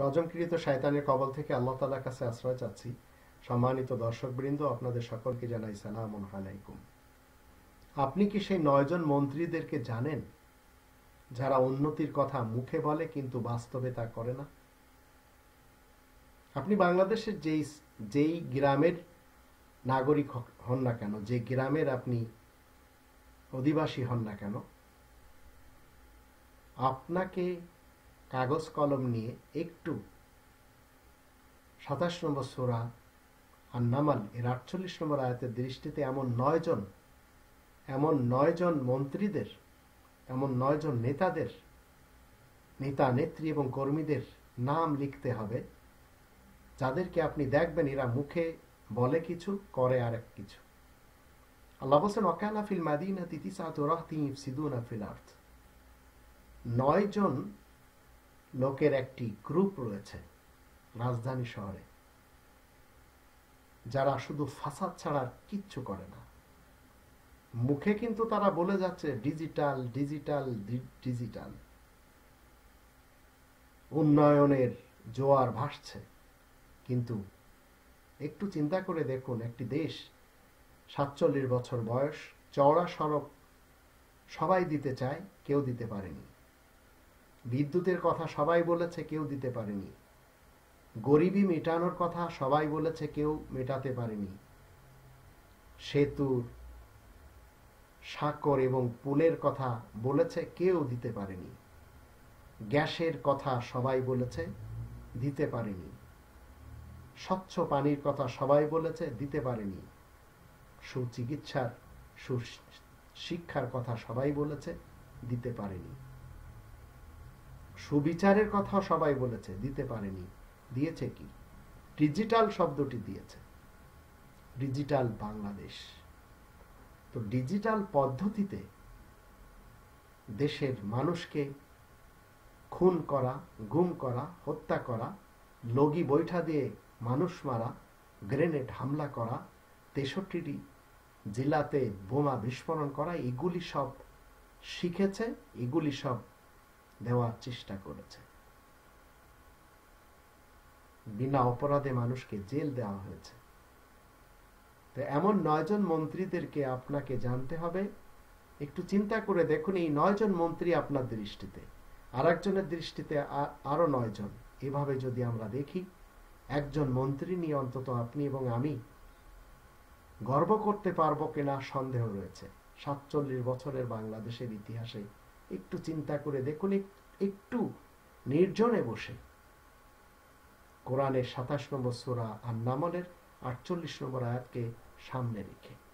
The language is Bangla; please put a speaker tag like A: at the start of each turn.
A: রজমকৃত শায়তানের কবল থেকে আল্লাহ তালার কাছে আশ্রয় চাচ্ছি। সম্মানিত দর্শকবৃন্দ, আপনাদের সকলকে জানাই সালাম আলাইকুম। আপনি কি সেই নয়জন মন্ত্রীদেরকে জানেন? যারা উন্নতির কথা মুখে বলে কিন্তু বাস্তবে তা করে না? আপনি বাংলাদেশের যেই যেই গ্রামের নাগরিক হন না কেন, যে গ্রামের আপনি অধিবাসী হন না কেন, আপনাকে কাগজ কলম নিয়ে একটু। সাতাশ নম্বর সোরা আর নামাল এর আটচল্লিশ নম্বর আয়াতের দৃষ্টিতে এমন নয়জন এমন নয়জন মন্ত্রীদের, এমন নয়জন নেতাদের, নেতা, নেত্রী এবং কর্মীদের নাম লিখতে হবে, যাদেরকে আপনি দেখবেন এরা মুখে বলে কিছু, করে আরেক কিছু। আল্লাহ বলছেন অকানা ফিল মাদিনা তিতিসাতুরাহতিনা ফিল আর্থ নয় জন লোকের একটি গ্রুপ রয়েছে রাজধানী শহরে, যারা শুধু ফাসাদ ছাড়া কিচ্ছু করে না। মুখে কিন্তু তারা বলে যাচ্ছে, ডিজিটাল ডিজিটাল ডিজিটাল। উন্নয়নের জোয়ার ভাসছে। কিন্তু একটু চিন্তা করে দেখুন, একটি দেশ সাতচল্লিশ বছর বয়স, চওড়া সড়ক সবাই দিতে চায়, কেউ দিতে পারেনি। বিদ্যুতের কথা সবাই বলেছে, কেউ দিতে পারেনি। গরিবী মেটানোর কথা সবাই বলেছে, কেউ মেটাতে পারেনি। সেতুর সাকর এবং পুলের কথা বলেছে, কেউ দিতে পারেনি। গ্যাসের কথা সবাই বলেছে, দিতে পারেনি। স্বচ্ছ পানির কথা সবাই বলেছে, দিতে পারেনি। সুচিকিৎসার সুশিক্ষার কথা সবাই বলেছে, দিতে পারেনি। সুবিচারের কথা সবাই বলেছে, দিতে পারেনি। দিয়েছে কি? ডিজিটাল শব্দটি দিয়েছে। ডিজিটাল বাংলাদেশ। তো ডিজিটাল পদ্ধতিতে দেশের মানুষকে খুন করা, গুম করা, হত্যা করা, লগি বৈঠা দিয়ে মানুষ মারা, গ্রেনেড হামলা করা, তেষট্টিটি জেলাতে বোমা বিস্ফোরণ করা, এগুলি সব শিখেছে, এগুলি সব দেওয়ার চেষ্টা করেছে। বিনা অপরাধে মানুষকে জেল দেওয়া হয়েছে। তো এমন নয়জন মন্ত্রীদেরকে আপনাকে জানতে হবে। একটু চিন্তা করে দেখুন, এই নয়জন মন্ত্রী আপনার দৃষ্টিতে। আর একজনের দৃষ্টিতে আরও নয়জন। এভাবে যদি আমরা দেখি, একজন মন্ত্রী নিয়ে অন্তত আপনি এবং আমি গর্ব করতে পারব কিনা সন্দেহ রয়েছে। সাতচল্লিশ বছরের বাংলাদেশের ইতিহাসে একটু চিন্তা করে দেখুন একটু নির্জনে বসে। কোরআনের সাতাশ নম্বর সোরা আর নামলের আটচল্লিশ নম্বর আয়াতকে সামনে রেখে।